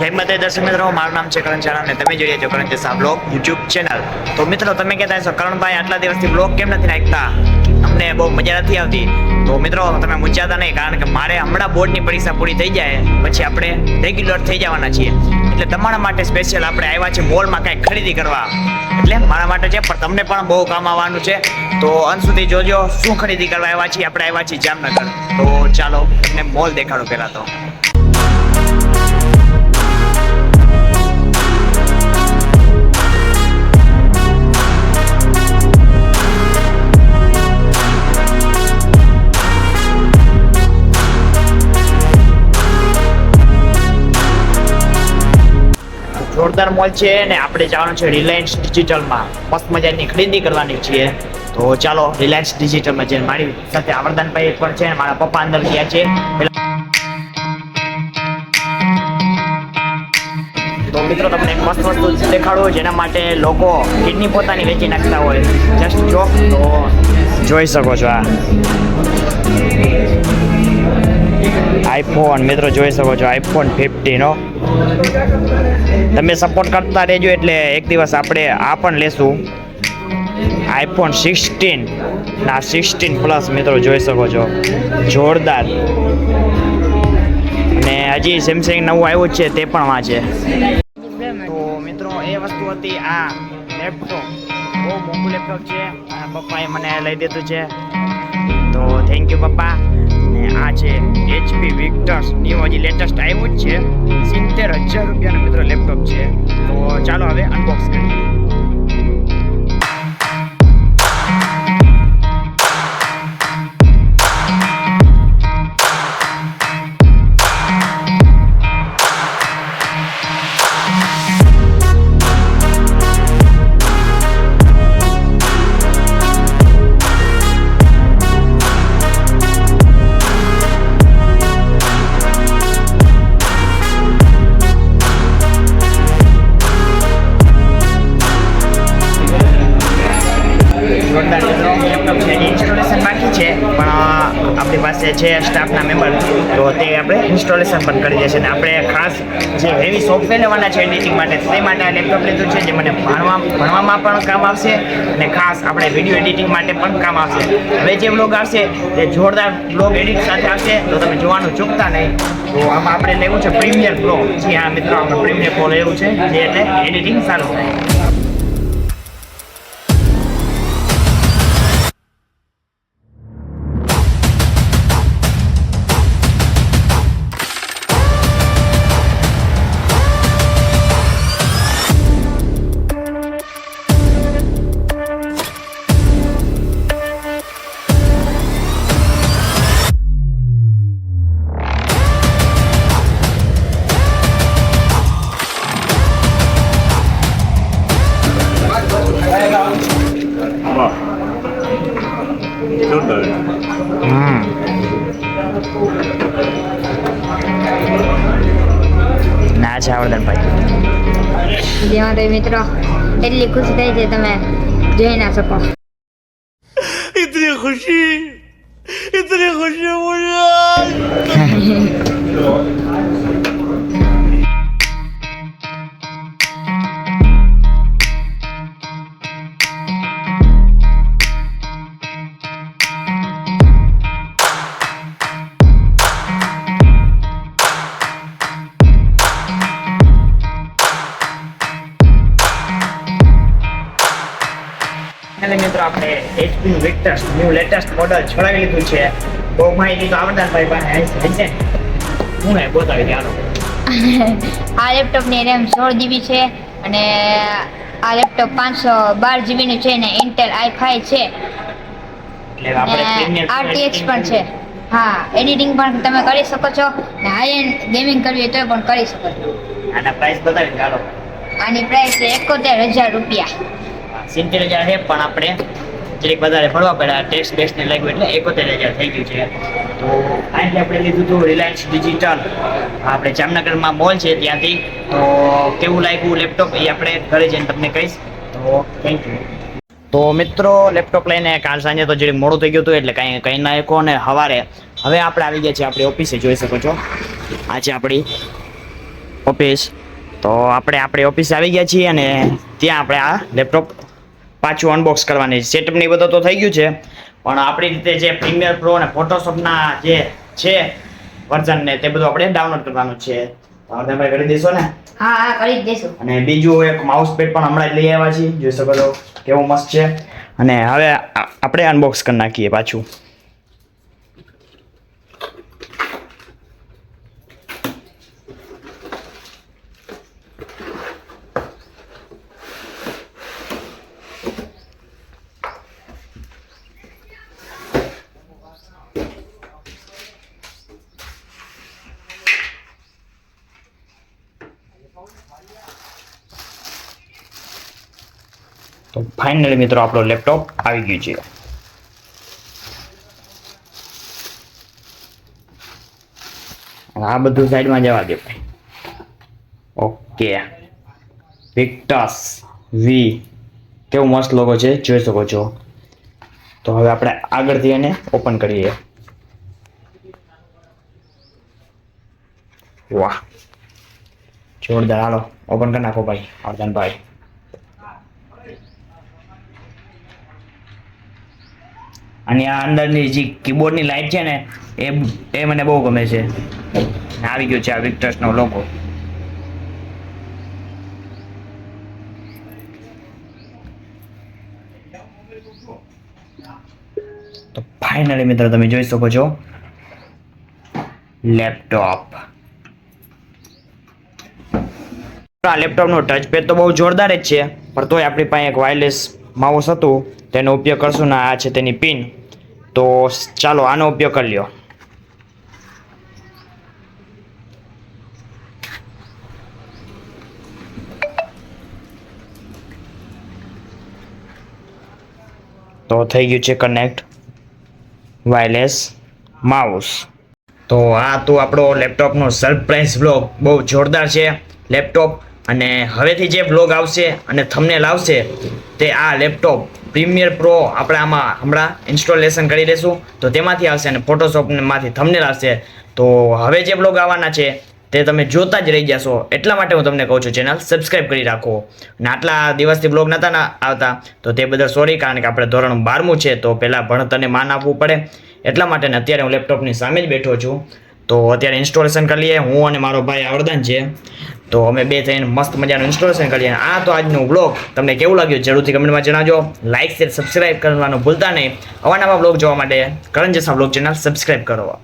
જય માતા દર્શક મિત્રો, મારું નામ છે કરણ ચાણા અને તમે જોઈ રહ્યા છો Karan Jesa blog YouTube channel. તો મિત્રો, તમે કહેતા હશો, કરણભાઈ, આટલા દિવસથી બ્લોગ કેમ નથી નાખતા? અમને બહુ મજા નથી આવતી. તો મિત્રો, તમે મૂંઝાતા નહીં, કારણ કે મારે હમણાં બોર્ડની પરીક્ષા પૂરી થઈ જાય, પછી આપણે રેગ્યુલર થઈ જવાના છીએ. એટલે તમારા માટે સ્પેશિયલ આપણે આવ્યા છે મોલમાં કંઈક ખરીદી કરવા. એટલે મારા માટે છે, પણ તમને પણ બહુ કામ આવવાનું છે. તો અંત સુધી જોજો, શું ખરીદી કરવા આવ્યા છીએ, આપણે આવ્યા છીએ જામનગર. તો ચાલો, તમને મોલ દેખાડો પહેલાં તો. જોરદાર મોલ છે ને આપણે જવાનું છે રિલાયન્સ ડિજિટલમાં. મસ્ત મજાની ખરીદી કરવાની છીએ. તો ચાલો, રિલાયન્સ ડિજિટલમાં જઈને મારી સાથે આવરદાનભાઈ પણ છે મારા પપ્પા અંદર ગયા છે. તો મિત્રો, તમને એક મસ્ત વસ્તુ દેખાડું, જેના માટે લોકો કિડની પોતાની વેચી નાખતા હોય. જસ્ટ જો. તો જોઈ શકો છો આ. આઈફોન મિત્રો, જોઈ શકો છો આઈફોન ફિફ્ટીનો તમે સપોર્ટ કરતા રહેજો એટલે એક દિવસ આપણે આ પણ લેશું. આઈફોન સિક્સટીન ના સિક્સટીન પ્લસ મિત્રો જોઈ શકો છો. જોરદાર. અને હજી સેમસંગ નવું આવ્યું છે તે પણ વાંચે. તો મિત્રો એ વસ્તુ હતી આ લેપટોપ બહુ મોંઘું લેપટોપ છે. પપ્પાએ મને લઈ દીધું છે. તો થેન્ક યુ પપ્પા. ને આ છે એચપી વિક્ટર્સ ન્યૂ હજી લેટેસ્ટ આવ્યું જ છે. સિત્તેર હજાર રૂપિયાનું મિત્રો લેપટોપ છે. તો ચાલો હવે અનબોક્સ કરીએ. છે સ્ટાફના મેમ્બર તો તે આપણે ઇન્સ્ટોલેશન પણ કરી દેશે. અને આપણે ખાસ જે હેવી સોફ્ટવેર લેવાના છે એડિટિંગ માટે, તે માટે આ લેપટોપ લીધું છે, જે મને ભણવા, ભણવામાં પણ કામ આવશે અને ખાસ આપણે વીડિયો એડિટિંગ માટે પણ કામ આવશે. હવે જે બ્લોગ આવશે, તે જોરદાર બ્લોગ એડિટ સાથે આવશે. તો તમે જોવાનું ચૂકતા નહીં. તો આમાં આપણે લેવું છે પ્રીમિયર પ્રો જી હા, મિત્રો આપણે પ્રીમિયર પ્રો લેવું છે, જે એટલે એડિટિંગ સારું થાય se habla en el país. Dimitrov, de la sopa. Y te dijo sí, y te dijo sí, voy a... આપણે HP Victus new latest model છોડાવી લીધું છે. બહુ માહિતી તો આવડનભાઈ પાસે હશે હું હે બતાવી દે આ લેપટોપની રેમ સોળ જીબી છે અને આ લેપટોપ પાંચસો બાર જીબીનું છે ને ઇન્ટેલ આઈ ફાઈવ છે. એટલે આપણે ને આરટીએક્સ પણ છે. હા એડિટિંગ પણ તમે કરી શકો છો ને હાઈ એન્ડ ગેમિંગ કરવી હોય તો પણ કરી શકો છો. આના પ્રાઇસ બતાવી ચાલો આની પ્રાઇસ છે એકોતેર હજાર રૂપિયા. સિત્તેર હજાર છે, પણ આપણે જરીક વધારે ફરવા પડ્યા ટેક્સ બેક્સ ને લાગ્યું એટલે એકોતેર હજાર થઈ ગયું છે. તો આજે આપણે લીધું હતું રિલાયન્સ ડિજિટલ આપણે જામનગરમાં મોલ છે ત્યાંથી. તો કેવું લાગ્યું લેપટોપ એ આપણે ઘરે જઈને તમને કહીશ. તો થેન્ક યુ તો મિત્રો લેપટોપ લઈને કાલ સાંજે તો જરીક મોડું થઈ ગયું હતું એટલે કાંઈ કંઈ ના એકો ને સવારે હવે આપણે આવી ગયા છીએ આપણી ઓફિસે જોઈ શકો છો. આ છે આપણી ઓફિસ તો આપણે આપણી ઓફિસે આવી ગયા છીએ અને ત્યાં આપણે આ લેપટોપ પાછું અનબોક્સ કરવાની સેટઅપ ને એ બધું તો થઈ ગયું છે. પણ આપણી રીતે જે પ્રીમિયર પ્રો અને ફોટોશોપના જે છે વર્ઝન ને તે બધું આપણે ડાઉનલોડ કરવાનું છે. તમે કરી દેશો ને? હા હા કરી દેશું અને બીજું એક માઉસ પેડ પણ હમણાં લઈ આવ્યા છીએ. જોઈ શકો છો કેવું મસ્ત છે. અને હવે આપણે અનબોક્સ કરી નાખીએ પાછું. તો ફાઇનલી મિત્રો આપણો લેપટોપ આવી ગયું છે. આ બધું સાઈડમાં જવા દે ભાઈ. ઓકે. વિક્ટસ વી કેવો મસ્ત લોગો છે, જોઈ શકો છો. તો હવે આપણે આગળથી એને ઓપન કરીએ. વાહ. જોરદાર હાલો. ઓપન કરી નાખો ભાઈ અર્જનભાઈ અને આ અંદરની જે કીબોર્ડની લાઇટ છે ને, એ એ મને બહુ ગમે છે. આવી ગયો છે આ વિક્ટર્સનો લોગો તો ફાઇનલી મિત્રો તમે જોઈ શકો છો. લેપટોપ આ લેપટોપનો ટચ પેડ તો બહુ જોરદાર જ છે. પણ તોય આપણી પાસે એક વાયરલેસ માઉસ હતું. તેનો ઉપયોગ કરશું ને આ છે તેની પિન. તો ચાલો આનો ઉપયોગ કરી લ્યો. તો થઈ ગયું છે કનેક્ટ વાયરલેસ માઉસ તો આ તો આપણો લેપટોપનો સરપ્રાઈઝ બ્લોગ બહુ જોરદાર છે. લેપટોપ અને હવેથી જે બ્લોગ આવશે અને થમને લાવશે તે આ લેપટોપ પ્રીમિયર પ્રો આપણે આમાં હમણાં ઇન્સ્ટોલેશન કરી દઈશું. તો તેમાંથી આવશે અને ફોટોશોપમાંથી થમને લાવશે તો હવે જે બ્લોગ આવવાના છે, તે તમે જોતા જ રહી જશો એટલા માટે હું તમને કહું છું ચેનલ સબસ્ક્રાઇબ કરી રાખો. અને આટલા દિવસથી બ્લોગ નહોતા ના આવતા, તો તે બદલ સોરી કારણ કે આપણે ધોરણ બારમું છે, તો પહેલાં ભણતરને માન આપવું પડે. એટલા માટે ને અત્યારે હું લેપટોપની સામે જ બેઠો છું. તો અત્યારે ઇન્સ્ટોલેશન કરી લઈએ. હું અને મારો ભાઈ આવરદાન છે. તો અમે બે થઈને મસ્ત મજાનું ઇન્સ્ટોલેશન કરીએ આ તો આજનું બ્લોગ તમને કેવું લાગ્યું જરૂરથી કમેન્ટમાં જણાવજો. લાઇક શેર સબસ્ક્રાઇબ કરવાનું ભૂલતા નહીં. અવાનામાં બ્લોગ જોવા માટે Karan Jasa blog channel subscribe કરો.